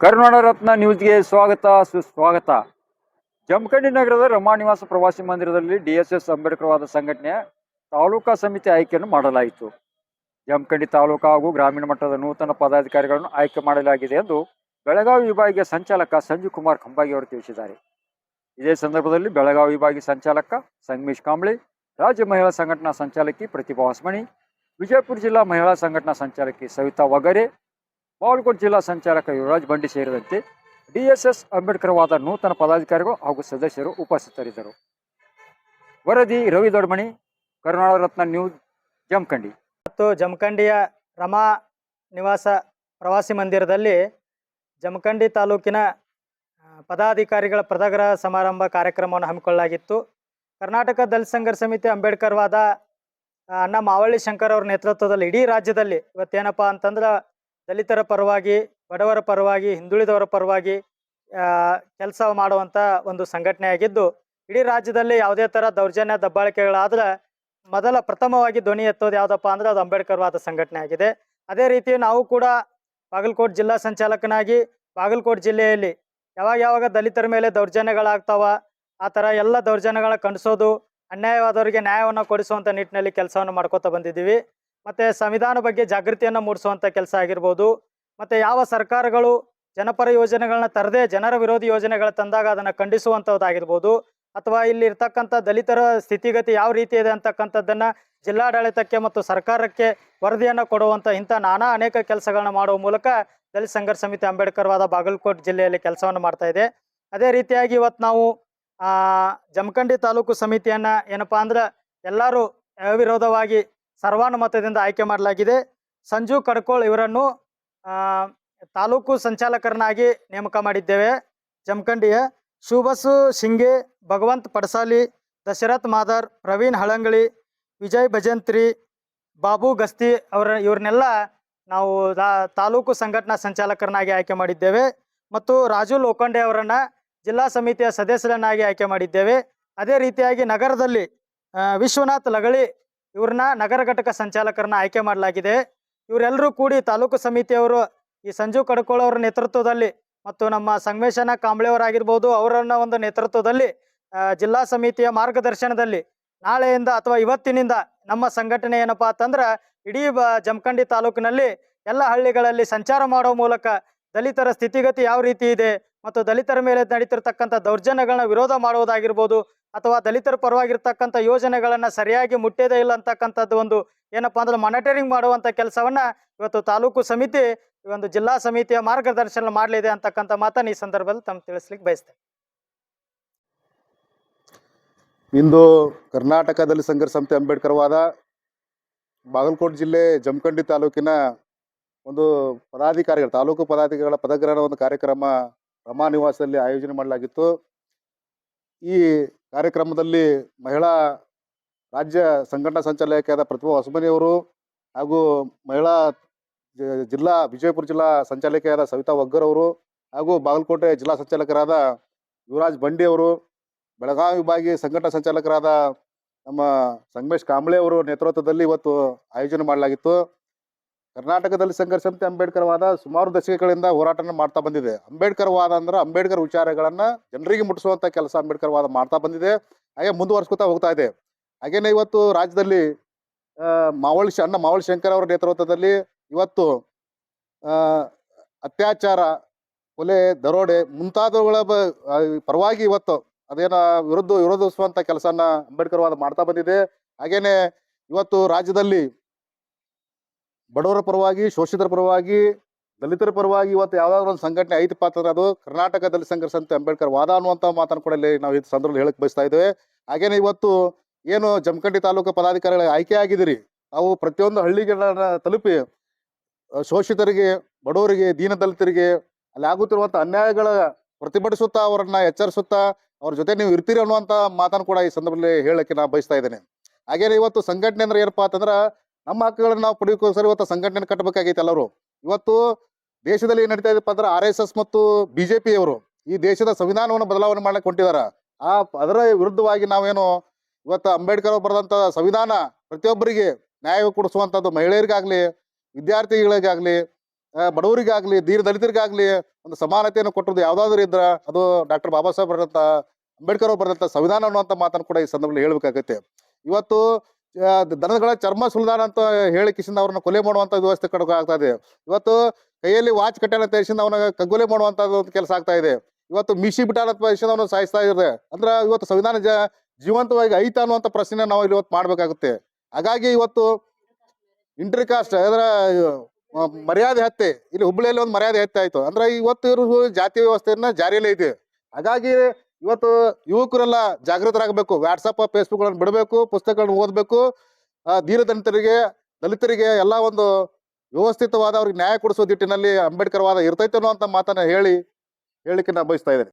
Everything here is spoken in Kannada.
ಕರುನಾಡ ರತ್ನ ನ್ಯೂಸ್ಗೆ ಸ್ವಾಗತ, ಸುಸ್ವಾಗತ. ಜಮಖಂಡಿ ನಗರದ ರಮಾ ನಿವಾಸ ಪ್ರವಾಸಿ ಮಂದಿರದಲ್ಲಿ ಡಿಎಸ್ಎಸ್ ಅಂಬೇಡ್ಕರ್ವಾದ ಸಂಘಟನೆ ತಾಲೂಕಾ ಸಮಿತಿ ಆಯ್ಕೆಯನ್ನು ಮಾಡಲಾಯಿತು. ಜಮಖಂಡಿ ತಾಲೂಕು ಹಾಗೂ ಗ್ರಾಮೀಣ ಮಟ್ಟದ ನೂತನ ಪದಾಧಿಕಾರಿಗಳನ್ನು ಆಯ್ಕೆ ಮಾಡಲಾಗಿದೆ ಎಂದು ಬೆಳಗಾವಿ ವಿಭಾಗೀಯ ಸಂಚಾಲಕ ಸಂಜೀವ್ ಕುಮಾರ್ ಖಂಬಾಗಿ ಅವರು ತಿಳಿಸಿದ್ದಾರೆ. ಇದೇ ಸಂದರ್ಭದಲ್ಲಿ ಬೆಳಗಾವಿ ವಿಭಾಗೀಯ ಸಂಚಾಲಕ ಸಂಗಮೇಶ್ ಕಾಂಬ್ಳೆ, ರಾಜ್ಯ ಮಹಿಳಾ ಸಂಘಟನಾ ಸಂಚಾಲಕಿ ಪ್ರತಿಭಾ ಹೊಸಮಣಿ, ವಿಜಯಪುರ ಜಿಲ್ಲಾ ಮಹಿಳಾ ಸಂಘಟನಾ ಸಂಚಾಲಕಿ ಸವಿತಾ ವಗರೆ ಬಾಗಲಕೋಟೆ ಜಿಲ್ಲಾ ಸಂಚಾಲಕ ಯುವರಾಜ್ ಬಂಡಿ ಸೇರಿದಂತೆ ಡಿಎಸ್ಎಸ್ ಅಂಬೇಡ್ಕರ್ ವಾದ ನೂತನ ಪದಾಧಿಕಾರಿಗಳು ಹಾಗೂ ಸದಸ್ಯರು ಉಪಸ್ಥಿತರಿದ್ದರು. ವರದಿ ರವಿ ದೊಡ್ಮಣಿ ಕರ್ನಾಟಕ ರತ್ನ ನ್ಯೂಸ್ ಜಮಖಂಡಿ ಮತ್ತು ಜಮಖಂಡಿಯ ರಮಾ ನಿವಾಸ ಪ್ರವಾಸಿ ಮಂದಿರದಲ್ಲಿ ಜಮಖಂಡಿ ತಾಲೂಕಿನ ಪದಾಧಿಕಾರಿಗಳ ಪದಗ್ರಹ ಸಮಾರಂಭ ಕಾರ್ಯಕ್ರಮವನ್ನು ಹಮ್ಮಿಕೊಳ್ಳಲಾಗಿತ್ತು. ಕರ್ನಾಟಕ ದಲಿತ ಸಂಘರ್ಷ ಸಮಿತಿ ಅಂಬೇಡ್ಕರ್ ವಾದ ಅಣ್ಣ ಮಾವಳ್ಳಿ ಶಂಕರ್ ಅವರ ನೇತೃತ್ವದಲ್ಲಿ ಇಡೀ ರಾಜ್ಯದಲ್ಲಿ ಇವತ್ತೇನಪ್ಪ ಅಂತಂದ್ರೆ ದಲಿತರ ಪರವಾಗಿ, ಬಡವರ ಪರವಾಗಿ, ಹಿಂದುಳಿದವರ ಪರವಾಗಿ ಕೆಲಸ ಮಾಡುವಂಥ ಒಂದು ಸಂಘಟನೆ ಆಗಿದ್ದು ಇಡೀ ರಾಜ್ಯದಲ್ಲಿ ಯಾವುದೇ ಥರ ದೌರ್ಜನ್ಯ, ದಬ್ಬಾಳಿಕೆಗಳಾದ್ರೆ ಮೊದಲ ಪ್ರಥಮವಾಗಿ ಧ್ವನಿ ಎತ್ತೋದು ಯಾವುದಪ್ಪ ಅಂದ್ರೆ ಅದು ಅಂಬೇಡ್ಕರ್ ವಾದ ಸಂಘಟನೆ ಆಗಿದೆ. ಅದೇ ರೀತಿ ನಾವು ಕೂಡ ಬಾಗಲಕೋಟೆ ಜಿಲ್ಲಾ ಸಂಚಾಲಕನಾಗಿ ಬಾಗಲಕೋಟೆ ಜಿಲ್ಲೆಯಲ್ಲಿ ಯಾವಾಗ ಯಾವಾಗ ದಲಿತರ ಮೇಲೆ ದೌರ್ಜನ್ಯಗಳಾಗ್ತಾವ, ಆ ಥರ ಎಲ್ಲ ದೌರ್ಜನ್ಯಗಳ ಕಂಡಿಸೋದು ಅನ್ಯಾಯವಾದವರಿಗೆ ನ್ಯಾಯವನ್ನು ಕೊಡಿಸುವಂಥ ನಿಟ್ಟಿನಲ್ಲಿ ಕೆಲಸವನ್ನು ಮಾಡ್ಕೋತಾ ಬಂದಿದ್ದೀವಿ. ಮತ್ತು ಸಂವಿಧಾನ ಬಗ್ಗೆ ಜಾಗೃತಿಯನ್ನು ಮೂಡಿಸುವಂಥ ಕೆಲಸ ಆಗಿರ್ಬೋದು. ಮತ್ತು ಯಾವ ಸರ್ಕಾರಗಳು ಜನಪರ ಯೋಜನೆಗಳನ್ನ ತರದೇ ಜನರ ವಿರೋಧಿ ಯೋಜನೆಗಳ ತಂದಾಗ ಅದನ್ನು ಖಂಡಿಸುವಂಥದ್ದಾಗಿರ್ಬೋದು ಅಥವಾ ಇಲ್ಲಿ ಇರ್ತಕ್ಕಂಥ ದಲಿತರ ಸ್ಥಿತಿಗತಿ ಯಾವ ರೀತಿ ಇದೆ ಅಂತಕ್ಕಂಥದ್ದನ್ನು ಜಿಲ್ಲಾಡಳಿತಕ್ಕೆ ಮತ್ತು ಸರ್ಕಾರಕ್ಕೆ ವರದಿಯನ್ನು ಕೊಡುವಂಥ ಇಂಥ ನಾನಾ ಅನೇಕ ಕೆಲಸಗಳನ್ನ ಮಾಡುವ ಮೂಲಕ ದಲಿತ ಸಂಘರ್ಷ ಸಮಿತಿ ಅಂಬೇಡ್ಕರ್ ವಾದ ಬಾಗಲಕೋಟೆ ಜಿಲ್ಲೆಯಲ್ಲಿ ಕೆಲಸವನ್ನು ಮಾಡ್ತಾ ಇದೆ. ಅದೇ ರೀತಿಯಾಗಿ ಇವತ್ತು ನಾವು ಜಮಖಂಡಿ ತಾಲೂಕು ಸಮಿತಿಯನ್ನು ಏನಪ್ಪ ಅಂದ್ರೆ ಎಲ್ಲರೂ ಅವಿರೋಧವಾಗಿ ಸರ್ವಾನುಮತದಿಂದ ಆಯ್ಕೆ ಮಾಡಲಾಗಿದೆ. ಸಂಜು ಕಡ್ಕೋಳ್ ಇವರನ್ನು ತಾಲೂಕು ಸಂಚಾಲಕರನ್ನಾಗಿ ನೇಮಕ ಮಾಡಿದ್ದೇವೆ ಜಮಖಂಡಿಯ. ಶುಭಸು ಶಿಂಗೆ, ಭಗವಂತ್ ಪಡಸಾಲಿ, ದಶರಥ್ ಮಾದರ್, ಪ್ರವೀಣ್ ಹಳಂಗಳಿ, ವಿಜಯ್ ಭಜಂತ್ರಿ, ಬಾಬು ಗಸ್ತಿ ಅವರ ಇವ್ರನ್ನೆಲ್ಲ ನಾವು ತಾಲೂಕು ಸಂಘಟನಾ ಸಂಚಾಲಕರನ್ನಾಗಿ ಆಯ್ಕೆ ಮಾಡಿದ್ದೇವೆ ಮತ್ತು ರಾಜು ಲೋಕಂಡೆ ಅವರನ್ನ ಜಿಲ್ಲಾ ಸಮಿತಿಯ ಸದಸ್ಯರನ್ನಾಗಿ ಆಯ್ಕೆ ಮಾಡಿದ್ದೇವೆ. ಅದೇ ರೀತಿಯಾಗಿ ನಗರದಲ್ಲಿ ವಿಶ್ವನಾಥ್ ಲಗಳಿ ಇವ್ರನ್ನ ನಗರ ಘಟಕ ಸಂಚಾಲಕರನ್ನ ಆಯ್ಕೆ ಮಾಡಲಾಗಿದೆ. ಇವರೆಲ್ಲರೂ ಕೂಡಿ ತಾಲೂಕು ಸಮಿತಿಯವರು ಈ ಸಂಜು ಅವರ ನೇತೃತ್ವದಲ್ಲಿ ಮತ್ತು ನಮ್ಮ ಸಂಗಮೇಶನ ಕಾಂಬ್ಳೆಯವರಾಗಿರ್ಬೋದು ಅವರನ್ನ ಒಂದು ನೇತೃತ್ವದಲ್ಲಿ ಜಿಲ್ಲಾ ಸಮಿತಿಯ ಮಾರ್ಗದರ್ಶನದಲ್ಲಿ ನಾಳೆಯಿಂದ ಅಥವಾ ಇವತ್ತಿನಿಂದ ನಮ್ಮ ಸಂಘಟನೆ ಏನಪ್ಪಾ ಅಂತಂದ್ರೆ, ಇಡೀ ಬ, ಜಮಖಂಡಿ ತಾಲೂಕಿನಲ್ಲಿ ಎಲ್ಲ ಹಳ್ಳಿಗಳಲ್ಲಿ ಸಂಚಾರ ಮಾಡುವ ಮೂಲಕ ದಲಿತರ ಸ್ಥಿತಿಗತಿ ಯಾವ ರೀತಿ ಇದೆ ಮತ್ತು ದಲಿತರ ಮೇಲೆ ನಡೀತಿರ್ತಕ್ಕಂಥ ದೌರ್ಜನ್ಯಗಳನ್ನ ವಿರೋಧ ಮಾಡುವುದಾಗಿರ್ಬೋದು ಅಥವಾ ದಲಿತರ ಪರವಾಗಿರ್ತಕ್ಕಂಥ ಯೋಜನೆಗಳನ್ನು ಸರಿಯಾಗಿ ಮುಟ್ಟೇದೇ ಇಲ್ಲ ಅಂತಕ್ಕಂಥದ್ದು ಒಂದು ಏನಪ್ಪಾ ಅಂದ್ರೆ ಮಾನಿಟರಿಂಗ್ ಮಾಡುವಂಥ ಕೆಲಸವನ್ನ ಇವತ್ತು ತಾಲೂಕು ಸಮಿತಿ ಈ ಒಂದು ಜಿಲ್ಲಾ ಸಮಿತಿಯ ಮಾರ್ಗದರ್ಶನ ಮಾಡಲಿದೆ ಅಂತಕ್ಕಂಥ ಮಾತನ್ನು ಈ ಸಂದರ್ಭದಲ್ಲಿ ತಮ್ಮ ತಿಳಿಸ್ಲಿಕ್ಕೆ ಬಯಸ್ತೇನೆ. ಇಂದು ಕರ್ನಾಟಕದಲ್ಲಿ ಸಂಘರ್ಷ ಅಂಬೇಡ್ಕರ್ ವಾದ ಬಾಗಲಕೋಟೆ ಜಿಲ್ಲೆ ಜಮಖಂಡಿ ತಾಲೂಕಿನ ಒಂದು ಪದಾಧಿಕಾರಿಗಳ, ತಾಲೂಕು ಪದಾಧಿಕಾರಿಗಳ ಪದಗ್ರಹಣ ಒಂದು ಕಾರ್ಯಕ್ರಮ ರಮಾ ನಿವಾಸದಲ್ಲಿ ಆಯೋಜನೆ ಮಾಡಲಾಗಿತ್ತು. ಈ ಕಾರ್ಯಕ್ರಮದಲ್ಲಿ ಮಹಿಳಾ ರಾಜ್ಯ ಸಂಘಟನಾ ಸಂಚಾಲಕಿಯಾದ ಪ್ರತಿಭಾ ಹೊಸಮನಿಯವರು ಹಾಗೂ ಮಹಿಳಾ ಜಿಲ್ಲಾ ವಿಜಯಪುರ ಜಿಲ್ಲಾ ಸಂಚಾಲಕಿಯಾದ ಸವಿತಾ ವಗ್ಗರ್ ಅವರು ಹಾಗೂ ಬಾಗಲಕೋಟೆ ಜಿಲ್ಲಾ ಸಂಚಾಲಕರಾದ ಯುವರಾಜ್ ಬಂಡಿ ಅವರು, ಬೆಳಗಾವಿ ವಿಭಾಗೀಯ ಸಂಘಟನಾ ಸಂಚಾಲಕರಾದ ನಮ್ಮ ಸಂಗಮೇಶ್ ಕಾಂಬ್ಳೆ ಅವರು ನೇತೃತ್ವದಲ್ಲಿ ಇವತ್ತು ಆಯೋಜನೆ ಮಾಡಲಾಗಿತ್ತು. ಕರ್ನಾಟಕದಲ್ಲಿ ಸಂಘರ್ಷಂತೆ ಅಂಬೇಡ್ಕರ್ವಾದ ಅಂಬೇಡ್ಕರ್ ವಾದ ಸುಮಾರು ದಶಕಗಳಿಂದ ಹೋರಾಟನ ಮಾಡ್ತಾ ಬಂದಿದೆ. ಅಂಬೇಡ್ಕರ್ ವಾದ ಅಂದ್ರೆ ಅಂಬೇಡ್ಕರ್ ವಿಚಾರಗಳನ್ನ ಜನರಿಗೆ ಮುಟ್ಟಿಸುವಂತ ಕೆಲಸ ಅಂಬೇಡ್ಕರ್ ವಾದ ಮಾಡ್ತಾ ಬಂದಿದೆ. ಹಾಗೆ ಮುಂದುವರ್ಸ್ಕೊತಾ ಹೋಗ್ತಾ ಇದೆ. ಹಾಗೇನೆ ಇವತ್ತು ರಾಜ್ಯದಲ್ಲಿ ಮಾವಳಿ ಅಣ್ಣ ಮಾವಳಿ ಶಂಕರ್ ಅವರ ನೇತೃತ್ವದಲ್ಲಿ ಇವತ್ತು ಅತ್ಯಾಚಾರ, ಕೊಲೆ, ದರೋಡೆ ಮುಂತಾದವುಗಳ ಪರವಾಗಿ ಇವತ್ತು ಅದೇನ ವಿರುದ್ಧ ವಿರೋಧಿಸುವಂತ ಕೆಲಸನ ಅಂಬೇಡ್ಕರ್ ವಾದ ಮಾಡ್ತಾ ಬಂದಿದೆ. ಹಾಗೇನೆ ಇವತ್ತು ರಾಜ್ಯದಲ್ಲಿ ಬಡವರ ಪರವಾಗಿ, ಶೋಷಿತರ ಪರವಾಗಿ, ದಲಿತರ ಪರವಾಗಿ ಇವತ್ತು ಯಾವ್ದಾದ್ರು ಒಂದು ಸಂಘಟನೆ ಐತಿ ಪಾತ್ರ ಅದು ಕರ್ನಾಟಕ ದಲಿತ ಸಂಘರ್ಷ ಸಮಿತಿ ಅಂಬೇಡ್ಕರ್ ವಾದ ಅನ್ನುವಂಥ ಮಾತನ್ನು ಕೂಡ ಇಲ್ಲಿ ನಾವು ಈ ಸಂದರ್ಭದಲ್ಲಿ ಹೇಳಕ್ ಬಯಸ್ತಾ ಇದ್ದೇವೆ. ಹಾಗೇನೆ ಇವತ್ತು ಏನು ಜಮಖಂಡಿ ತಾಲೂಕು ಪದಾಧಿಕಾರಿಗಳ ಆಯ್ಕೆ ಆಗಿದ್ದೀರಿ. ಅವು ಪ್ರತಿಯೊಂದು ಹಳ್ಳಿಗಳನ್ನ ತಲುಪಿ ಶೋಷಿತರಿಗೆ, ಬಡವರಿಗೆ ದೀನ ದಲಿತರಿಗೆ ಅಲ್ಲಿ ಆಗುತ್ತಿರುವಂತಹ ಅನ್ಯಾಯಗಳ ಪ್ರತಿಭಟಿಸುತ್ತಾ ಅವರನ್ನ ಎಚ್ಚರಿಸುತ್ತಾ ಅವ್ರ ಜೊತೆ ನೀವು ಇರ್ತೀರಿ ಅನ್ನುವಂತ ಮಾತನ್ನು ಕೂಡ ಈ ಸಂದರ್ಭದಲ್ಲಿ ಹೇಳಕ್ಕೆ ನಾ ಬಯಸ್ತಾ ಇದ್ದೇನೆ. ಹಾಗೇನೆ ಇವತ್ತು ಸಂಘಟನೆ ಅಂದ್ರೆ ಏನಪ್ಪಾ ಅಂತಂದ್ರ ನಮ್ಮ ಹಕ್ಕುಗಳನ್ನ ನಾವು ಪಡೆಯೋಕ್ಕೋಸ್ಕರ ಇವತ್ತು ಸಂಘಟನೆ ಕಟ್ಟಬೇಕಾಗೈತೆ ಎಲ್ಲರು. ಇವತ್ತು ದೇಶದಲ್ಲಿ ಏನ್ ನಡೀತಾ ಇದೆಪ್ಪ ಅಂದ್ರೆ ಆರ್ ಎಸ್ ಎಸ್ ಮತ್ತು ಬಿಜೆಪಿ ಅವರು ಈ ದೇಶದ ಸಂವಿಧಾನವನ್ನು ಬದಲಾವಣೆ ಮಾಡಕ್ಕೆ ಹೊಂಟಿದಾರ. ಆ, ಅದರ ವಿರುದ್ಧವಾಗಿ ನಾವೇನು ಇವತ್ತು ಅಂಬೇಡ್ಕರ್ ಅವರು ಬರೆದಂತ ಸಂವಿಧಾನ ಪ್ರತಿಯೊಬ್ಬರಿಗೆ ನ್ಯಾಯ ಕೊಡಿಸುವಂತದ್ದು ಮಹಿಳೆಯರಿಗಾಗ್ಲಿ ವಿದ್ಯಾರ್ಥಿಗಳಿಗಾಗ್ಲಿ ಬಡವರಿಗಾಗ್ಲಿ ದೀರ್ ದಲಿತರಿಗಾಗ್ಲಿ ಒಂದು ಸಮಾನತೆಯನ್ನು ಕೊಟ್ಟರು ಯಾವ್ದಾದ್ರು ಇದ್ರ, ಅದು ಡಾಕ್ಟರ್ ಬಾಬಾ ಸಾಹೇಬ್ ಬರೆದಂತ, ಅಂಬೇಡ್ಕರ್ ಅವರು ಬರೆದಂತ ಸಂವಿಧಾನ ಅನ್ನುವಂಥ ಮಾತನ್ನು ಕೂಡ ಈ ಸಂದರ್ಭದಲ್ಲಿ ಹೇಳ್ಬೇಕಾಗತ್ತೆ. ಇವತ್ತು ದನಗಳ ಚರ್ಮ ಸುಲ್ದಾನ ಅಂತ ಹೇಳಿ ಕಿಶಿಂದ ಅವ್ರನ್ನ ಕೊಲೆ ಮಾಡುವಂತ ವ್ಯವಸ್ಥೆ ಕಡೆ ಆಗ್ತಾ ಇದೆ. ಇವತ್ತು ಕೈಯಲ್ಲಿ ವಾಚ್ ಕಟ್ಟಣ ತರಿಸಿಂದ ಅವನ ಕಗ್ಗೊಲೆ ಮಾಡುವಂತ ಕೆಲಸ ಆಗ್ತಾ ಇದೆ. ಇವತ್ತು ಮಿಶಿ ಬಿಟ್ಟಾನ ಅವನು ಸಾಯಿಸ್ತಾ ಇದೆ ಅಂದ್ರೆ ಇವತ್ತು ಸಂವಿಧಾನ ಜೀವಂತವಾಗಿ ಐತ ಅನ್ನುವಂಥ ಪ್ರಶ್ನೆ ನಾವು ಇಲ್ಲಿ ಇವತ್ತು ಮಾಡ್ಬೇಕಾಗುತ್ತೆ. ಹಾಗಾಗಿ ಇವತ್ತು ಇಂಟರ್ ಕಾಸ್ಟ್ ಅದರ ಮರ್ಯಾದೆ ಹತ್ಯೆ ಇಲ್ಲಿ ಹುಬ್ಬಳ್ಳಿಯಲ್ಲಿ ಒಂದು ಮರ್ಯಾದೆ ಹತ್ಯೆ ಆಯ್ತು. ಅಂದ್ರೆ ಇವತ್ತು ಇವರು ಜಾತಿ ವ್ಯವಸ್ಥೆಯನ್ನ ಜಾರಿಯಲ್ಲೇ ಇದೆ. ಹಾಗಾಗಿ ಇವತ್ತು ಯುವಕರೆಲ್ಲ ಜಾಗೃತರಾಗಬೇಕು. ವಾಟ್ಸಪ್ ಫೇಸ್ಬುಕ್ಗಳನ್ನು ಬಿಡಬೇಕು, ಪುಸ್ತಕಗಳನ್ನು ಓದಬೇಕು. ದೀನ ದಲಿತರಿಗೆ ಎಲ್ಲ ಒಂದು ವ್ಯವಸ್ಥಿತವಾದ ಅವ್ರಿಗೆ ನ್ಯಾಯ ಕೊಡಿಸುವ ನಿಟ್ಟಿನಲ್ಲಿ ಅಂಬೇಡ್ಕರ್ ವಾದ ಇರ್ತೈತೆ ಅಂತ ಮಾತನ್ನ ಹೇಳಿ ಹೇಳಿಕೆ ನಾನು ಬಯಸ್ತಾ ಇದ್ದೇನೆ.